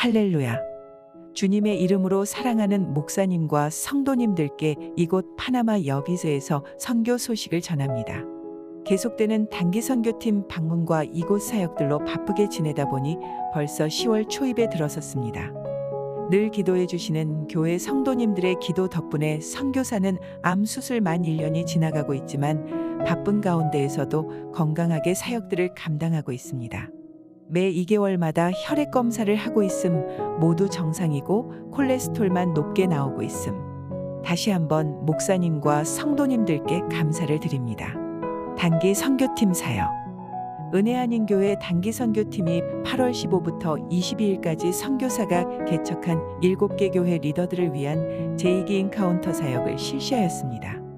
할렐루야. 주님의 이름으로 사랑하는 목사님과 성도님들께 이곳 파나마 여비스에서 선교 소식을 전합니다. 계속되는 단기 선교팀 방문과 이곳 사역들로 바쁘게 지내다 보니 벌써 10월 초입에 들어섰습니다. 늘 기도해 주시는 교회 성도님들의 기도 덕분에 선교사는 암 수술 만 1년이 지나가고 있지만 바쁜 가운데에서도 건강하게 사역들을 감당하고 있습니다. 매 2개월마다 혈액 검사를 하고 있음 모두 정상이고 콜레스테롤만 높게 나오고 있음. 다시 한번 목사님과 성도님들께 감사를 드립니다. 단기 선교팀 사역. 은혜 아닌 교회 단기 선교팀이 8월 15부터 22일까지 선교사가 개척한 7개 교회 리더들을 위한 제2기 인카운터 사역을 실시하였습니다.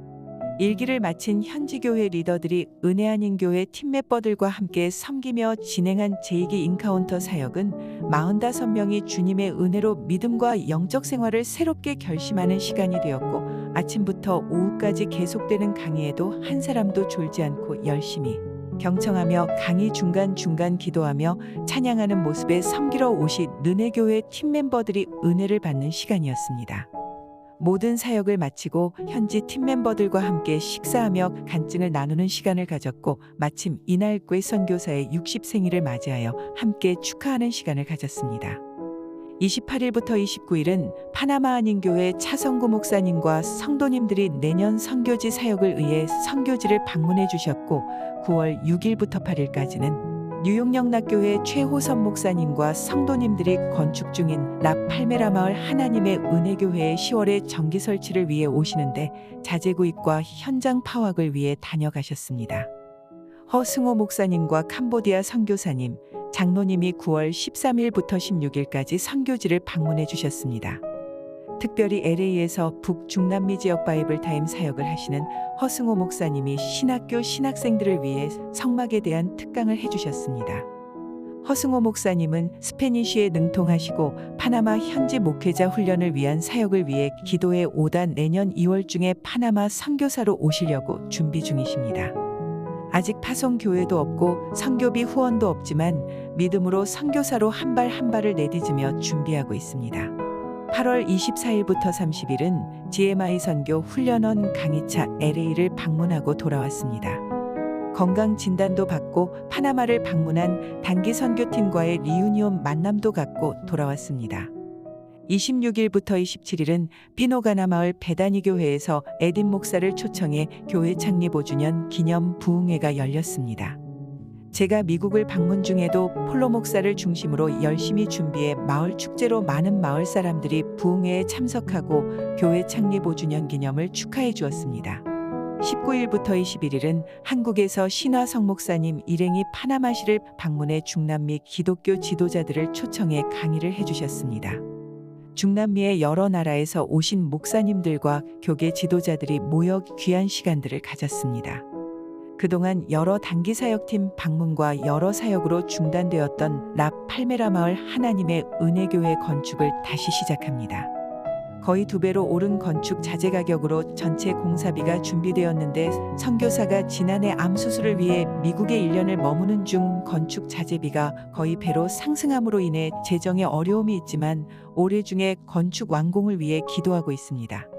일기를 마친 현지 교회 리더들이 은혜 아닌 교회 팀 멤버들과 함께 섬기며 진행한 제2기 인카운터 사역은 45명이 주님의 은혜로 믿음과 영적 생활을 새롭게 결심하는 시간이 되었고 아침부터 오후까지 계속되는 강의에도 한 사람도 졸지 않고 열심히 경청하며 강의 중간중간 기도하며 찬양하는 모습에 섬기러 오신 은혜교회 팀 멤버들이 은혜를 받는 시간이었습니다. 모든 사역을 마치고 현지 팀 멤버들과 함께 식사하며 간증을 나누는 시간을 가졌고 마침 이날 꽤 선교사의 60생일을 맞이하여 함께 축하하는 시간을 가졌습니다. 28일부터 29일은 파나마 한인교회 차성구 목사님과 성도님들이 내년 선교지 사역을 위해 선교지를 방문해 주셨고 9월 6일부터 8일까지는 뉴욕 영락교회 최호선 목사님과 성도님들이 건축 중인 라 팔메라 마을 하나님의 은혜교회의 10월에 전기 설치를 위해 오시는데 자재 구입과 현장 파악을 위해 다녀가셨습니다. 허승호 목사님과 캄보디아 선교사님, 장로님이 9월 13일부터 16일까지 선교지를 방문해 주셨습니다. 특별히 LA에서 북중남미 지역 바이블 타임 사역을 하시는 허승호 목사님이 신학교 신학생들을 위해 성막에 대한 특강을 해주셨습니다. 허승호 목사님은 스페니쉬에 능통하시고 파나마 현지 목회자 훈련을 위한 사역을 위해 기도에 오다 내년 2월 중에 파나마 선교사로 오시려고 준비 중이십니다. 아직 파송 교회도 없고 선교비 후원도 없지만 믿음으로 선교사로 한 발 한 발을 내딛으며 준비하고 있습니다. 8월 24일부터 30일은 GMI 선교 훈련원 강의차 LA를 방문하고 돌아왔습니다. 건강 진단도 받고 파나마를 방문한 단기 선교팀과의 리유니온 만남도 갖고 돌아왔습니다. 26일부터 27일은 피노가나 마을 배다니 교회에서 에딘 목사를 초청해 교회 창립 5주년 기념 부흥회가 열렸습니다. 제가 미국을 방문 중에도 폴로 목사를 중심으로 열심히 준비해 마을 축제로 많은 마을 사람들이 부흥회에 참석하고 교회 창립 5주년 기념을 축하해 주었습니다. 19일부터 21일은 한국에서 신화 성 목사님 일행이 파나마시를 방문해 중남미 기독교 지도자들을 초청해 강의를 해주셨습니다. 중남미의 여러 나라에서 오신 목사님들과 교계 지도자들이 모여 귀한 시간들을 가졌습니다. 그동안 여러 단기 사역팀 방문과 여러 사역으로 중단되었던 라 팔메라 마을 하나님의 은혜교회 건축을 다시 시작합니다. 거의 두 배로 오른 건축 자재 가격으로 전체 공사비가 준비되었는데 선교사가 지난해 암 수술을 위해 미국에 1년을 머무는 중 건축 자재비가 거의 배로 상승함으로 인해 재정에 어려움이 있지만 올해 중에 건축 완공을 위해 기도하고 있습니다.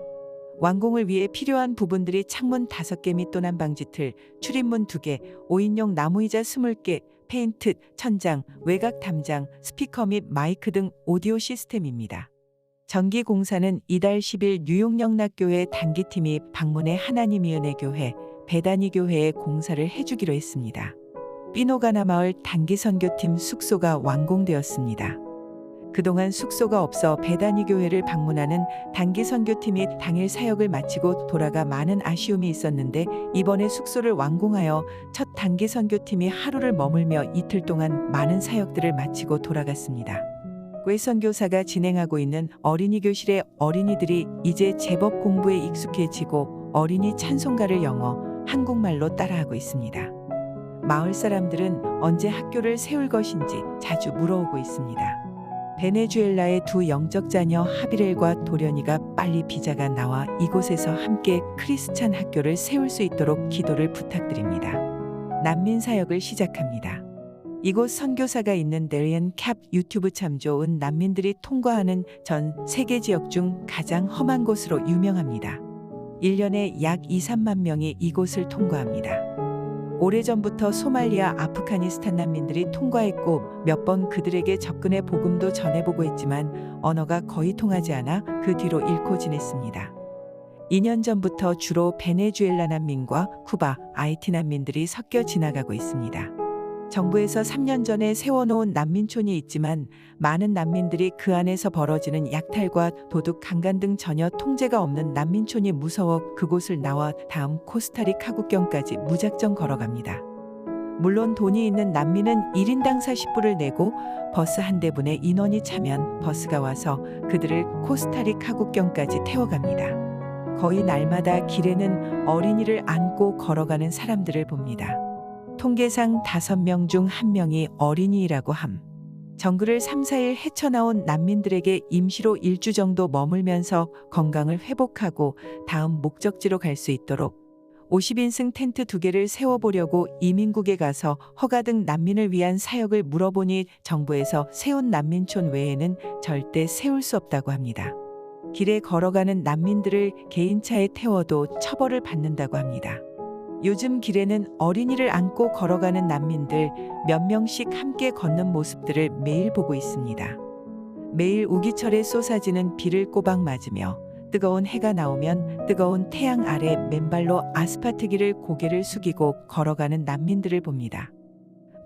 완공을 위해 필요한 부분들이 창문 5개 및 또난 방지틀, 출입문 2개, 5인용 나무의자 20개, 페인트, 천장, 외곽 담장, 스피커 및 마이크 등 오디오 시스템입니다. 전기 공사는 이달 10일 뉴욕 영락교회 단기팀이 방문해 하나님의 은혜 교회, 배다니 교회에 공사를 해주기로 했습니다. 피노가나 마을 단기 선교팀 숙소가 완공되었습니다. 그동안 숙소가 없어 배다니 교회를 방문하는 단기 선교팀이 당일 사역을 마치고 돌아가 많은 아쉬움이 있었는데 이번에 숙소를 완공하여 첫 단기 선교팀이 하루를 머물며 이틀 동안 많은 사역들을 마치고 돌아갔습니다. 괴선교사가 진행하고 있는 어린이 교실의 어린이들이 이제 제법 공부에 익숙해지고 어린이 찬송가를 영어, 한국말로 따라하고 있습니다. 마을 사람들은 언제 학교를 세울 것인지 자주 물어오고 있습니다. 베네수엘라의 두 영적 자녀 하비렐과 도련이가 빨리 비자가 나와 이곳에서 함께 크리스찬 학교를 세울 수 있도록 기도를 부탁드립니다. 난민 사역을 시작합니다. 이곳 선교사가 있는 데리언 캡 유튜브 참조은 난민들이 통과하는 전 세계 지역 중 가장 험한 곳으로 유명합니다. 1년에 약 2, 3만 명이 이곳을 통과합니다. 오래전부터 소말리아, 아프가니스탄 난민들이 통과했고 몇 번 그들에게 접근해 복음도 전해보고 했지만 언어가 거의 통하지 않아 그 뒤로 잃고 지냈습니다. 2년 전부터 주로 베네수엘라 난민과 쿠바, 아이티 난민들이 섞여 지나가고 있습니다. 정부에서 3년 전에 세워놓은 난민촌이 있지만 많은 난민들이 그 안에서 벌어지는 약탈과 도둑, 강간 등 전혀 통제가 없는 난민촌이 무서워 그곳을 나와 다음 코스타리카 국경까지 무작정 걸어갑니다. 물론 돈이 있는 난민은 1인당 40불을 내고 버스 한 대분에 인원이 차면 버스가 와서 그들을 코스타리카 국경까지 태워갑니다. 거의 날마다 길에는 어린이를 안고 걸어가는 사람들을 봅니다. 통계상 5명 중 1명이 어린이라고 함. 정글을 3, 4일 헤쳐나온 난민들에게 임시로 일주 정도 머물면서 건강을 회복하고 다음 목적지로 갈 수 있도록 50인승 텐트 두 개를 세워보려고 이민국에 가서 허가 등 난민을 위한 사역을 물어보니 정부에서 세운 난민촌 외에는 절대 세울 수 없다고 합니다. 길에 걸어가는 난민들을 개인차에 태워도 처벌을 받는다고 합니다. 요즘 길에는 어린이를 안고 걸어가는 난민들 몇 명씩 함께 걷는 모습들을 매일 보고 있습니다. 매일 우기철에 쏟아지는 비를 꼬박 맞으며 뜨거운 해가 나오면 뜨거운 태양 아래 맨발로 아스파트 길을 고개를 숙이고 걸어가는 난민들을 봅니다.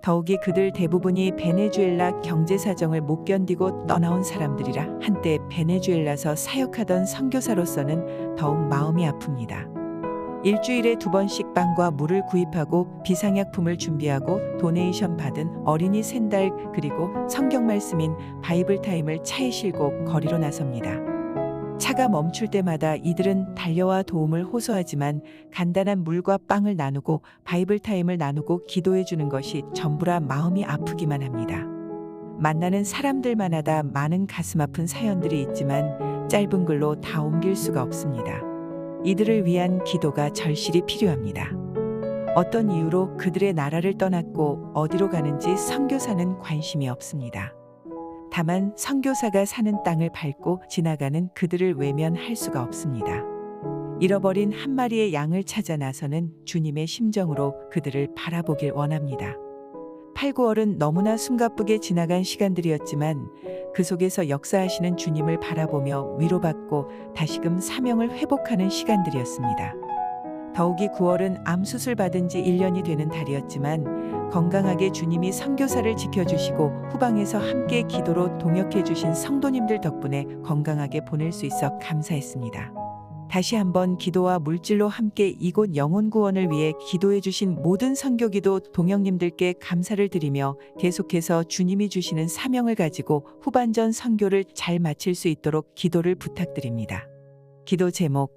더욱이 그들 대부분이 베네수엘라 경제 사정을 못 견디고 떠나온 사람들이라 한때 베네수엘라서 사역하던 선교사로서는 더욱 마음이 아픕니다. 일주일에 두 번씩 빵과 물을 구입하고 비상약품을 준비하고 도네이션 받은 어린이 샌달 그리고 성경 말씀인 바이블 타임을 차에 실고 거리로 나섭니다. 차가 멈출 때마다 이들은 달려와 도움을 호소하지만 간단한 물과 빵을 나누고 바이블 타임을 나누고 기도해 주는 것이 전부라 마음이 아프기만 합니다. 만나는 사람들마다 많은 가슴 아픈 사연들이 있지만 짧은 글로 다 옮길 수가 없습니다. 이들을 위한 기도가 절실히 필요합니다. 어떤 이유로 그들의 나라를 떠났고 어디로 가는지 선교사는 관심이 없습니다. 다만 선교사가 사는 땅을 밟고 지나가는 그들을 외면할 수가 없습니다. 잃어버린 한 마리의 양을 찾아 나서는 주님의 심정으로 그들을 바라보길 원합니다. 8, 9월은 너무나 숨가쁘게 지나간 시간들이었지만 그 속에서 역사하시는 주님을 바라보며 위로받고 다시금 사명을 회복하는 시간들이었습니다. 더욱이 9월은 암 수술 받은 지 1년이 되는 달이었지만 건강하게 주님이 선교사를 지켜주시고 후방에서 함께 기도로 동역해 주신 성도님들 덕분에 건강하게 보낼 수 있어 감사했습니다. 다시 한번 기도와 물질로 함께 이곳 영혼 구원을 위해 기도해 주신 모든 선교 기도 동역님들께 감사를 드리며 계속해서 주님이 주시는 사명을 가지고 후반전 선교를 잘 마칠 수 있도록 기도를 부탁드립니다. 기도 제목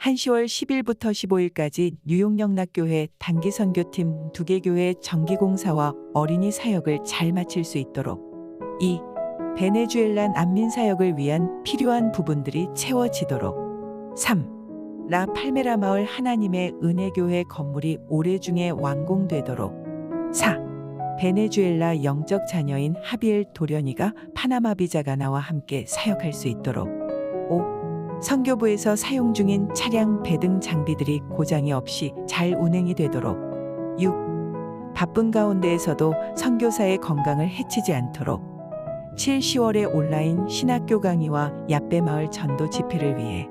1시월 10일부터 15일까지 뉴욕 영락교회 단기 선교팀 두 개 교회 정기 공사와 어린이 사역을 잘 마칠 수 있도록 2. 베네수엘라 난민 사역을 위한 필요한 부분들이 채워지도록 3. 라 팔메라 마을 하나님의 은혜교회 건물이 올해 중에 완공되도록 4. 베네수엘라 영적 자녀인 하비엘 도련이가 파나마 비자가 나와 함께 사역할 수 있도록 5. 선교부에서 사용 중인 차량 배등 장비들이 고장이 없이 잘 운행이 되도록 6. 바쁜 가운데에서도 선교사의 건강을 해치지 않도록 7, 10월에 온라인 신학교 강의와 야빼 마을 전도 집회를 위해